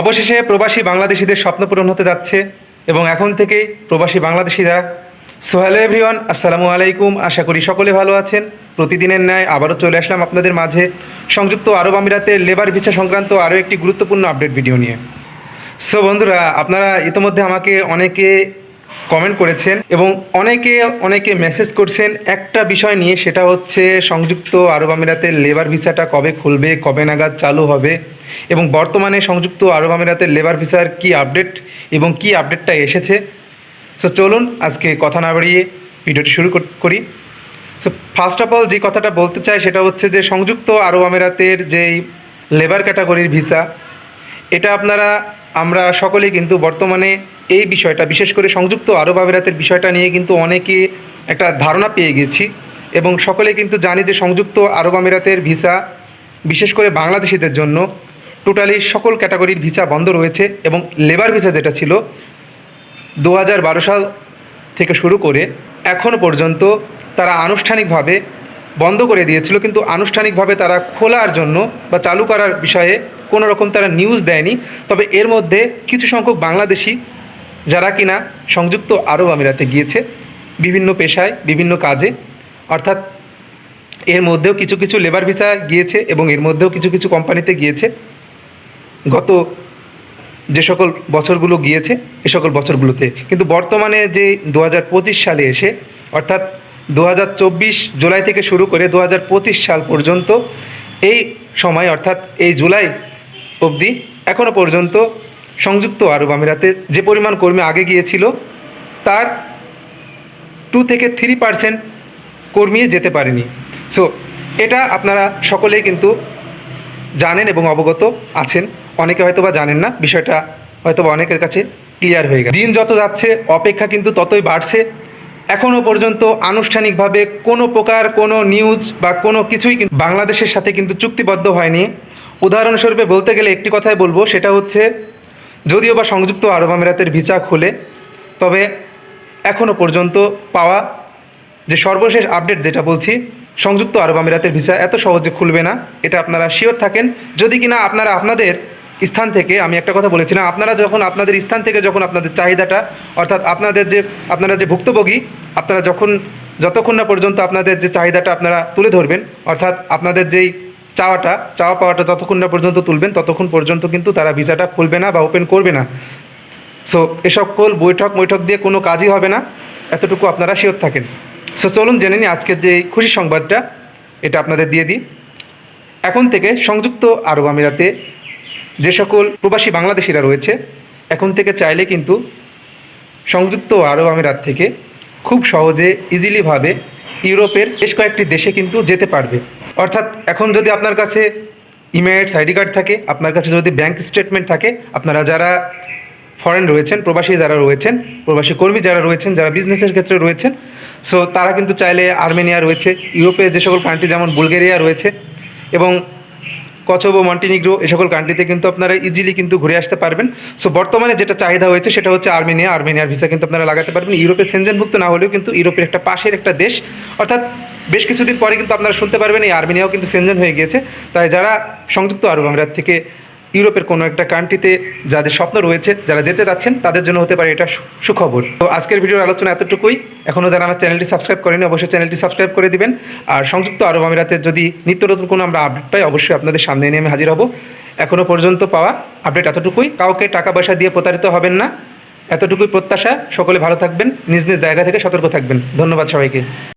অবশেষে প্রবাসী বাংলাদেশিদের স্বপ্ন পূরণ হতে যাচ্ছে এবং এখন থেকেই প্রবাসী বাংলাদেশিরা, সোহেল এভরিওয়ান, আসসালামু আলাইকুম। আশা করি সকলে ভালো আছেন। প্রতিদিনের ন্যায় আবারও চলে আসলাম আপনাদের মাঝে সংযুক্ত আরব আমিরাতের লেবার ভিসা সংক্রান্ত আরও একটি গুরুত্বপূর্ণ আপডেট ভিডিও নিয়ে। সো বন্ধুরা, আপনারা ইতিমধ্যে আমাকে অনেকে কমেন্ট করেছেন এবং অনেকে অনেকে মেসেজ করছেন। একটা বিষয় নিয়ে সেটা হচ্ছে সংযুক্ত আরব আমিরাতের লেবার ভিসাটা কবে খুলবে, কবে নাগাদ চালু হবে এবং বর্তমানে সংযুক্ত আরব আমিরাতের লেবার ভিসার কি আপডেট এবং কি আপডেটটা এসেছে। সো চলুন আজকে কথা না বাড়িয়ে ভিডিওটি শুরু করি সো ফার্স্ট অফ অল যে কথাটা বলতে চাই সেটা হচ্ছে যে সংযুক্ত আরব আমিরাতের যেই লেবার ক্যাটাগরির ভিসা এটা আপনারা আমরা সকলেই কিন্তু বর্তমানে এই বিষয়টা, বিশেষ করে সংযুক্ত আরব আমিরাতের বিষয়টা নিয়ে কিন্তু অনেকে একটা ধারণা পেয়ে গেছি এবং সকলে কিন্তু জানি যে সংযুক্ত আরব আমিরাতের ভিসা, বিশেষ করে বাংলাদেশিদের জন্য, টোটালি সকল ক্যাটাগরির ভিসা বন্ধ রয়েছে এবং লেবার ভিসা যেটা ছিল দু হাজার বারো সাল থেকে শুরু করে এখনও পর্যন্ত তারা আনুষ্ঠানিকভাবে বন্ধ করে দিয়েছিল। কিন্তু আনুষ্ঠানিকভাবে তারা খোলার জন্য বা চালু করার বিষয়ে কোনো রকম তারা নিউজ দেয়নি। তবে এর মধ্যে কিছু সংখ্যক বাংলাদেশি যারা কিনা সংযুক্ত আরব আমিরাতে গিয়েছে, বিভিন্ন পেশায়, বিভিন্ন কাজে, অর্থাৎ এর মধ্যেও কিছু কিছু লেবার ভিসা গিয়েছে এবং এর মধ্যেও কিছু কিছু কোম্পানিতে গিয়েছে। গত যে সকল বছরগুলো গিয়েছে, এ সকল বছরগুলোতে। কিন্তু বর্তমানে যে দু হাজার পঁচিশ সালে এসে, অর্থাৎ দু হাজার চব্বিশ জুলাই থেকে শুরু করে দু হাজার পঁচিশ সাল পর্যন্ত এই সময়, অর্থাৎ এই জুলাই অবধি এখনও পর্যন্ত সংযুক্ত আরব আমিরাতে যে পরিমাণ কর্মী আগে গিয়েছিল, তার টু থেকে থ্রি পার্সেন্ট কর্মী যেতে পারেনি। সো এটা আপনারা সকলেই কিন্তু জানেন এবং অবগত আছেন। অনেকে হয়তো বা জানেন না, বিষয়টা হয়তো বা অনেকের কাছে ক্লিয়ার হয়ে গেছে। দিন যত যাচ্ছে, অপেক্ষা কিন্তু ততই বাড়ছে। এখনও পর্যন্ত আনুষ্ঠানিকভাবে কোনো প্রকার কোনো নিউজ বা কোনো কিছুই বাংলাদেশের সাথে কিন্তু চুক্তিবদ্ধ হয়নি। উদাহরণস্বরূপে বলতে গেলে একটি কথাই বলব, সেটা হচ্ছে, যদিও বা সংযুক্ত আরব আমিরাতের ভিসা খুলে, তবে এখনও পর্যন্ত পাওয়া যে সর্বশেষ আপডেট যেটা বলছি, সংযুক্ত আরব আমিরাতের ভিসা এত সহজে খুলবে না, এটা আপনারা শিওর থাকেন। যদি কিনা আপনারা আপনাদের স্থান থেকে, আমি একটা কথা বলেছিলাম, আপনারা যখন আপনাদের স্থান থেকে যখন আপনাদের চাহিদাটা, অর্থাৎ আপনাদের যে, আপনারা যে ভুক্তভোগী, আপনারা যখন, যতক্ষণ না পর্যন্ত আপনাদের যে চাহিদাটা আপনারা তুলে ধরবেন, অর্থাৎ আপনাদের যেই চাওয়াটা, চাওয়া পাওয়াটা যতক্ষণ না পর্যন্ত তুলবেন, ততক্ষণ পর্যন্ত কিন্তু তারা ভিসাটা খুলবে না বা ওপেন করবে না। সো এসব কল বৈঠক বৈঠক দিয়ে কোনো কাজই হবে না, এতটুকু আপনারা শিওর থাকেন। সো চলুন জেনে নিই আজকের যে খুশি সংবাদটা, এটা আপনাদের দিয়ে দিই। এখন থেকে সংযুক্ত আরব আমিরাতে যে সকল প্রবাসী বাংলাদেশিরা রয়েছে, এখন থেকে চাইলে কিন্তু সংযুক্ত আরব আমিরাত থেকে খুব সহজে ইজিলিভাবে ইউরোপের বেশ কয়েকটি দেশে কিন্তু যেতে পারবে। অর্থাৎ এখন যদি আপনার কাছে ইমেটস আইডি কার্ড থাকে, আপনার কাছে যদি ব্যাংক স্টেটমেন্ট থাকে, আপনারা যারা ফরেন রয়েছেন, প্রবাসী যারা রয়েছেন, প্রবাসী কর্মী যারা রয়েছেন, যারা বিজনেসের ক্ষেত্রে রয়েছেন সো তারা কিন্তু চাইলে আর্মেনিয়া রয়েছে, ইউরোপে যে সকল কান্ট্রি যেমন বুলগেরিয়া রয়েছে, এবং কচবো, মন্টিনিগ্রো এই সকল কান্ট্রিতে কিন্তু আপনারা ইজিলি কিন্তু ঘুরে আসতে পারবেন। সো বর্তমানে যেটা চাহিদা হয়েছে, সেটা হচ্ছে আর্মেনিয়া। আর্মেনিয়ার ভিসা কিন্তু আপনারা লাগাতে পারবেন। ইউরোপের সেনজেনভুক্ত না হলেও কিন্তু ইউরোপের একটা পাশের একটা দেশ। অর্থাৎ বেশ কিছুদিন পরে কিন্তু আপনারা শুনতে পারবেন, এই আর্মেনিয়াও কিন্তু সেনজেন হয়ে গিয়েছে। তাই যারা সংযুক্ত আরব আমিরাত থেকে ইউরোপের কোনো একটা কান্ট্রিতে যাদের স্বপ্ন রয়েছে, যারা যেতে যাচ্ছেন, তাদের জন্য হতে পারে এটা সুখবর। তো আজকের ভিডিওর আলোচনা এতটুকুই। এখনও যারা আমার চ্যানেলটি সাবস্ক্রাইব করেনি, অবশ্যই চ্যানেলটি সাবস্ক্রাইব করে দিবেন। আর সংযুক্ত আরব আমিরাতের যদি নিত্য নতুন কোনো আমরা আপডেট পাই, অবশ্যই আপনাদের সামনে নিয়ে আমি হাজির হব। এখনও পর্যন্ত পাওয়া আপডেট এতটুকুই। কাউকে টাকা পয়সা দিয়ে প্রতারিত হবেন না। এতটুকুই প্রত্যাশা। সকলে ভালো থাকবেন। নিজ নিজ জায়গা থেকে সতর্ক থাকবেন। ধন্যবাদ সবাইকে।